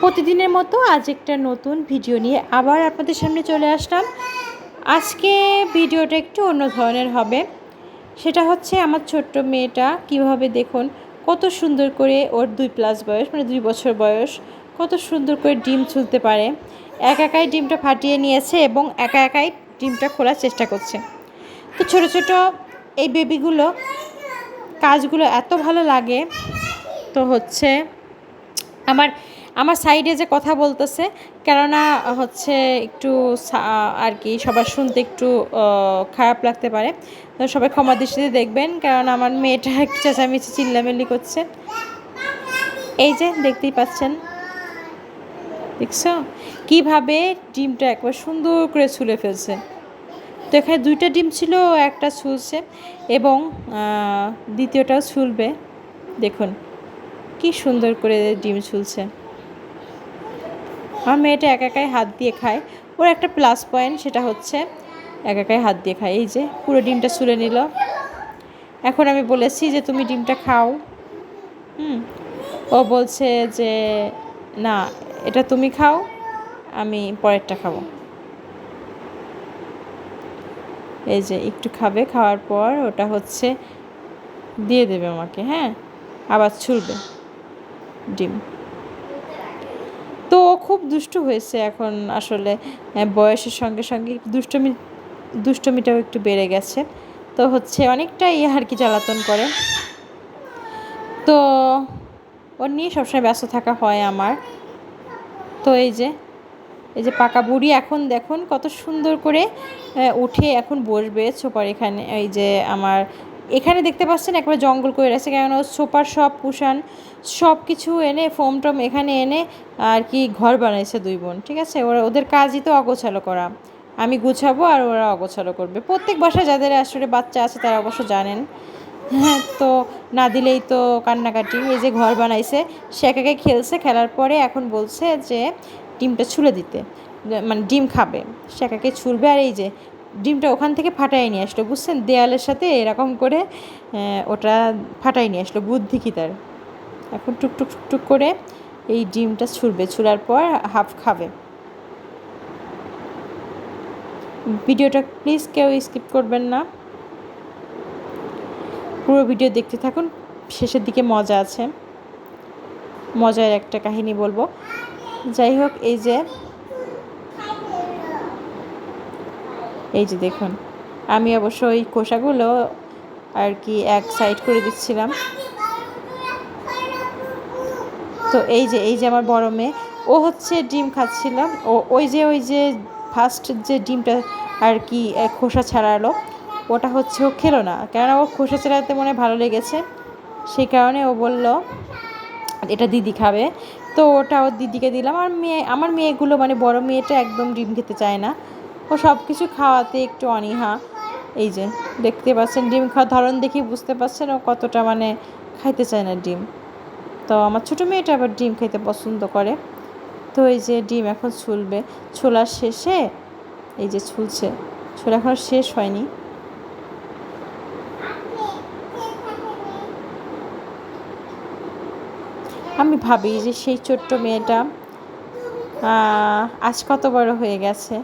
প্রতিদিনের মতো আজ একটা নতুন ভিডিও নিয়ে আবার আপনাদের সামনে চলে আসলাম। আজকে ভিডিওটা একটু অন্য ধরনের হবে। সেটা হচ্ছে আমার ছোট্ট মেয়েটা কীভাবে দেখুন কত সুন্দর করে ওর দুই প্লাস বয়স মানে দুই বছর বয়স, কত সুন্দর করে ডিম ছুলতে পারে। একা একাই ডিমটা ফাটিয়ে নিয়েছে এবং একা একাই ডিমটা খোলার চেষ্টা করছে। তো ছোট ছোট এই বেবিগুলো কাজগুলো এত ভালো লাগে। তো হচ্ছে আমার আমার সাইডে যে কথা বলতেছে, কেননা হচ্ছে একটু আর কি সবার শুনতে একটু খারাপ লাগতে পারে। তো সবাই ক্ষমা দৃষ্টিতে দেখবেন কারণ আমার মেয়েটা চেঁচামেচি, চিল্লামিল্লি করছে। এই যে দেখতেই পাচ্ছেন। দেখছ? কীভাবে ডিমটা একবার সুন্দর করে ছুলে ফেলছে। তো এখানে দুইটা ডিম ছিল, একটা ছুলছে এবং দ্বিতীয়টাও ছুলবে। দেখুন, কি সুন্দর করে ডিম ছুলছে। আমার মেয়েটা একা একাই হাত দিয়ে খায়। ওর একটা প্লাস পয়েন্ট সেটা হচ্ছে একা একাই হাত দিয়ে খায়। এই যে পুরো ডিমটা ছুলে নিল। এখন আমি বলেছি যে, তুমি ডিমটা খাও। হুম। ও বলছে যে, না, এটা তুমি খাও, আমি পরেরটা খাব। এই যে একটু খাবে, খাওয়ার পর ওটা হচ্ছে দিয়ে দেবে আমাকে হ্যাঁ? আবার ছুলবে ডিম। খুব দুষ্টু হয়েছে এখন আসলে বয়সের সঙ্গে সঙ্গে দুষ্টমি, দুষ্টমিটাও একটু বেড়ে গেছে। তো হচ্ছে অনেকটাই আর কি জ্বালাতন করে। তো ওর নিয়ে সবসময় ব্যস্ত থাকা হয় আমার। তো এই যে এই যে পাকা বুড়ি এখন দেখুন কত সুন্দর করে উঠে এখন বসবে ছোপার এখানে, এই যে আমার এখানে দেখতে পাচ্ছেন একবার জঙ্গল করে রাখছে কেন সোপার সব পুষান সব কিছু এনে, ফোম টম এখানে এনে আর কি ঘর বানাইছে দুই বোন, ঠিক আছে? ওরা ওদের কাজই তো অগোছালো করা। আমি গুছাবো আর ওরা অগোছালো করবে। প্রত্যেক বাসায় যাদের আসলে বাচ্চা আছে তারা অবশ্য জানেন। হ্যাঁ তো না দিলেই তো কান্নাকাটি। এই যে ঘর বানাইছে, সে একাকে খেলছে, খেলার পরে এখন বলছে যে, ডিমটা ছুলে দিতে। মানে ডিম খাবে। সে একাকে ছুলবে আর এই যে ডিমটা ওখান থেকে ফাটাই নিয়ে আসলো, বুঝছেন? দেয়ালের সাথে এরকম করে ওটা ফাটাই নিয়ে আসলো, বুদ্ধি কি তার? এখন টুকটুক টুকটুক করে এই ডিমটা ছুলবে ছুলার পর হাফ খাবে। ভিডিওটা প্লিজ কেউ স্কিপ করবেন না। পুরো ভিডিও দেখতে থাকুন, শেষের দিকে মজা আছে। মজার একটা কাহিনী বলব। যাই হোক, এই যে এই যে দেখুন, আমি অবশ্য ওই খোসাগুলো আর কি এক সাইড করে দিচ্ছিলাম। তো এই যে এই যে আমার বড় মেয়ে, ও হচ্ছে ডিম খাচ্ছিলাম। ও, ওই যে ওই যে ফার্স্ট যে ডিমটা আর কি খোসা ছাড়ালো, ওটা হচ্ছে ও খেলো না। কেননা ও খোসা ছাড়াতে মনে ভালো লেগেছে। সেই কারণে ও বলল, এটা দিদি খাবে। তো ওটা ওর দিদিকে দিলাম। আর মেয়ে, আমার মেয়েগুলো মানে বড় মেয়েটা একদম ডিম খেতে চায় না। ও সব কিছু খাওয়াতে একটু অনীহা। এই যে, দেখতে পাচ্ছেন, ডিম খাওয়ার ধরন দেখি বুঝতে পারছেন ও কতটা মানে খাইতে চায় না ডিম। তো আমার ছোটো মেয়েটা আবার ডিম খেতে পছন্দ করে। তো এই যে ডিম এখন ছুলবে। ছোলার শেষে, এই যে ছুলছে। ছোলা এখনও শেষ হয়নি। আমি ভাবি যে সেই ছোট্ট মেয়েটা আজ কত বড় হয়ে গেছে।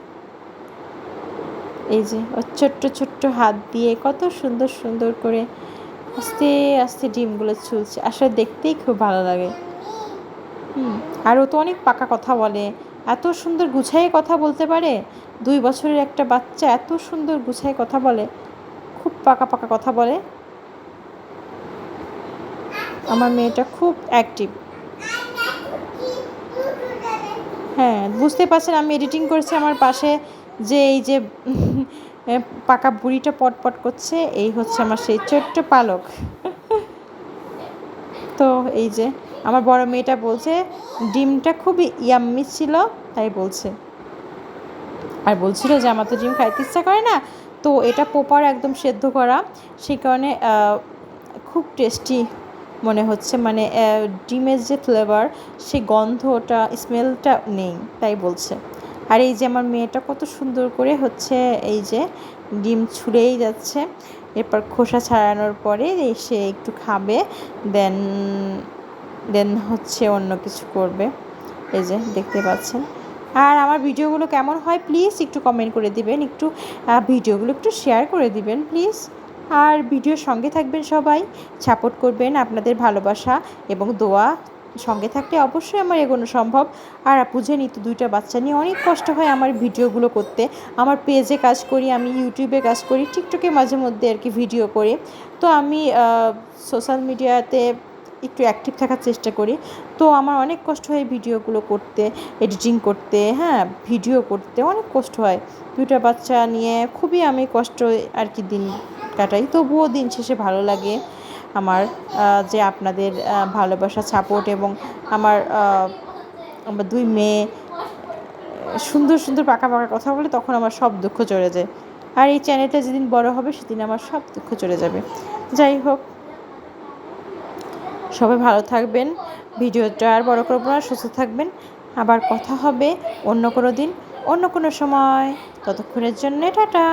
এই যে ছোট্ট ছোট্ট হাত দিয়ে কত সুন্দর সুন্দর করে আস্তে আস্তে ডিমগুলো ছুলছে। আসলে দেখতেই খুব ভালো লাগে। হুম, আর ও তো অনেক পাকা কথা বলে। এত সুন্দর গুছাইয়ে কথা বলতে পারে। দুই বছরের একটা বাচ্চা এত সুন্দর গুছায় কথা বলে। খুব পাকা পাকা কথা বলে। আমার মেয়েটা খুব অ্যাক্টিভ হ্যাঁ বুঝতে পারছেন আমি এডিটিং করছি আমার পাশে যে এই যে পাকা বুড়িটা পটপট করছে, এই হচ্ছে আমার সেই ছোট্ট পালক। তো এই যে, আমার বড় মেয়েটা বলছে, ডিমটা খুবই ইয়াম্মি ছিল। তাই বলছে। আর বলছিল যে, আমার তো ডিম খাইতে ইচ্ছা করে না। তো এটা পোপার একদম সেদ্ধ করা, সেই কারণে খুব টেস্টি মনে হচ্ছে। মানে ডিমের যে ফ্লেভার সেই গন্ধটা স্মেলটা নেই, তাই বলছে। আর এই যে আমার মেয়েটা কত সুন্দর করে হচ্ছে এই যে ডিম ছুঁড়েই যাচ্ছে। এরপর খোসা ছাড়ানোর পরে সে একটু খাবে, দেন দেন হচ্ছে অন্য কিছু করবে। এই যে দেখতে পাচ্ছেন। আর আমার ভিডিওগুলো কেমন হয় প্লিজ একটু কমেন্ট করে দিবেন, একটু ভিডিওগুলো একটু শেয়ার করে দিবেন প্লিজ। আর ভিডিওর সঙ্গে থাকবেন সবাই সাপোর্ট করবেন আপনাদের ভালোবাসা এবং দোয়া। সঙ্গে থাকলে অবশ্যই আমার এগোনো সম্ভব। আর বুঝেনি তো দুইটা বাচ্চা নিয়ে অনেক কষ্ট হয় আমার ভিডিওগুলো করতে। আমার পেজে কাজ করি, আমি ইউটিউবে কাজ করি, টিকটকে মাঝে মধ্যে আর কি ভিডিও করি। তো আমি সোশ্যাল মিডিয়াতে একটু অ্যাক্টিভ থাকার চেষ্টা করি। তো আমার অনেক কষ্ট হয় ভিডিওগুলো করতে এডিটিং করতে হ্যাঁ ভিডিও করতে, অনেক কষ্ট হয়। দুইটা বাচ্চা নিয়ে খুবই আমি কষ্ট আর কি দিন কাটাই। তবুও দিন শেষে ভালো লাগে। আমার যে আপনাদের ভালোবাসা সাপোর্ট এবং আমার আমার দুই মেয়ে, সুন্দর সুন্দর পাকা পাকা কথা বলে তখন আমার সব দুঃখ চলে যায়। আর এই চ্যানেলটা যেদিন বড় হবে সেদিন আমার সব দুঃখ চলে যাবে। যাই হোক, সবাই ভালো থাকবেন, ভিডিওটা আর বড় করব না, সুস্থ থাকবেন। আবার কথা হবে অন্য কোনো দিন, অন্য কোনো সময়। ততক্ষণের জন্যে টাটা!